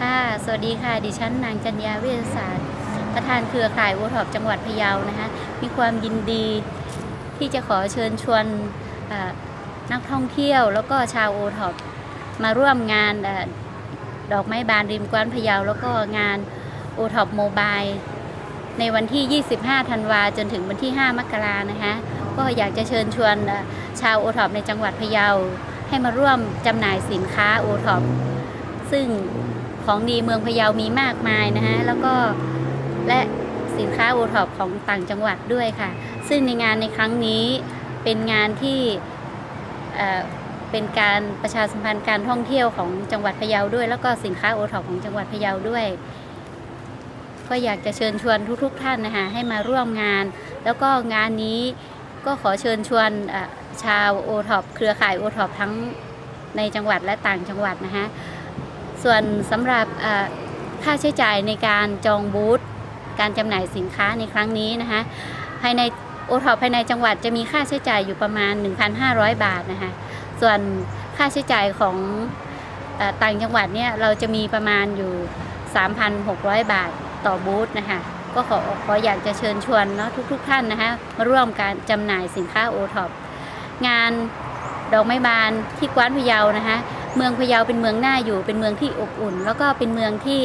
ค่ะ สวัสดีค่ะ ดิฉันนางจัญญาเวชศาสตร์ ประธานเครือข่ายโอท็อปจังหวัดพะเยานะคะ มีความยินดีที่จะขอเชิญชวนนักท่องเที่ยว แล้วก็ชาวโอท็อปมาร่วมงานดอกไม้บานริมกว้านพะเยา แล้วก็งานโอท็อปโมบายในวันที่ 25 ธันวาจนถึงวันที่ 5 มกรานะคะ ก็อยากจะเชิญชวนชาวโอท็อปในจังหวัดพะเยา ให้มาร่วมจำหน่ายสินค้าโอท็อปซึ่ง ของดีเมืองพะเยามีมากมายนะฮะแล้วก็และสินค้าโอท็อปของต่างจังหวัดด้วยค่ะ ซึ่งในงานในครั้งนี้เป็นงานที่เป็นการประชาสัมพันธ์การท่องเที่ยวของจังหวัดพะเยาด้วย แล้วก็สินค้าโอท็อปของจังหวัดพะเยาด้วย ก็อยากจะเชิญชวนทุกๆ ท่านนะคะให้มาร่วมงาน แล้วก็งานนี้ก็ขอเชิญชวนชาวโอท็อปเครือข่ายโอท็อปทั้งในจังหวัดและต่างจังหวัดนะคะ ส่วนสำหรับค่าใช้จ่ายในการจองบูธการจำหน่ายสินค้าในครั้งนี้นะคะภายในโอทอปภายในจังหวัดจะมีค่าใช้จ่ายอยู่ประมาณ 1,500 บาทนะคะส่วนค่าใช้จ่ายของอต่างจังหวัดเนี่ยเราจะมีประมาณอยู่ 3,600 บาทต่อบูธนะคะก็ขอขออยากจะเชิญชวนเนาะทุกๆทท่านนะคะมาร่วมการจำหน่ายสินค้าโอท็อปงานดอกไม้บานที่กว้านพะเยานะคะ เมืองพะเยาเป็นเมืองน่าอยู่ เป็นเมืองที่อบอุ่น แล้วก็เป็นเมืองที่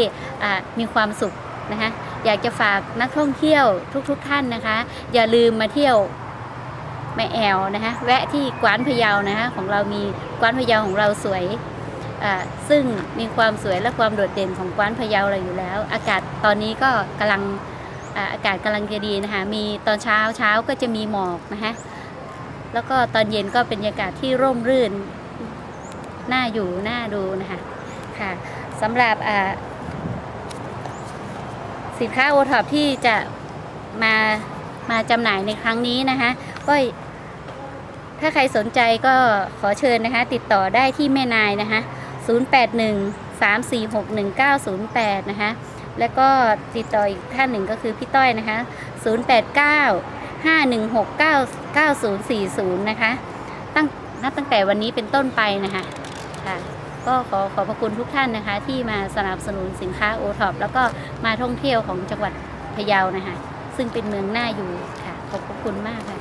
มีความสุขนะคะอยากจะฝากนักท่องเที่ยวทุกๆทท่านนะคะ อย่าลืมมาเที่ยวแม่แอลนะคะแวะที่กว้านพะเยานะคะของเรามีกว้านพะเยาของเราสวยซึ่งมีความสวยและความโดดเด่นของกว้านพะเยาเราอยู่แล้ว อากาศตอนนี้ก็กำลังอาอากาศกำลังจะดีนะคะมีตอนเช้าเช้าก็จะมีหมอกนะคะแล้วก็ตอนเย็นก็เป็นบรรยากาศที่ร่มรื่น น่าอยู่น่าดูนะคะค่ะสำหรับสินค้าโอท็อปที่จะมามาจำหน่ายในครั้งนี้นะคะก็ถ้าใครสนใจก็ขอเชิญนะคะ ติดต่อได้ที่แม่นายนะคะ 081 346 1908 นะคะ แล้วก็ติดต่ออีกท่านหนึ่งก็คือพี่ต้อยนะคะ 089 516 9040 นะคะ ตั้งนับตั้งแต่วันนี้เป็นต้นไปนะคะ ค่ะก็ขอขอบพระคุณทุกท่านนะคะ ที่มาสนับสนุนสินค้าโอท็อปแล้วก็มาท่องเที่ยวของจังหวัดพะเยานะคะ ซึ่งเป็นเมืองหน้าอยู่ค่ะ ขอบพระคุณมากค่ะ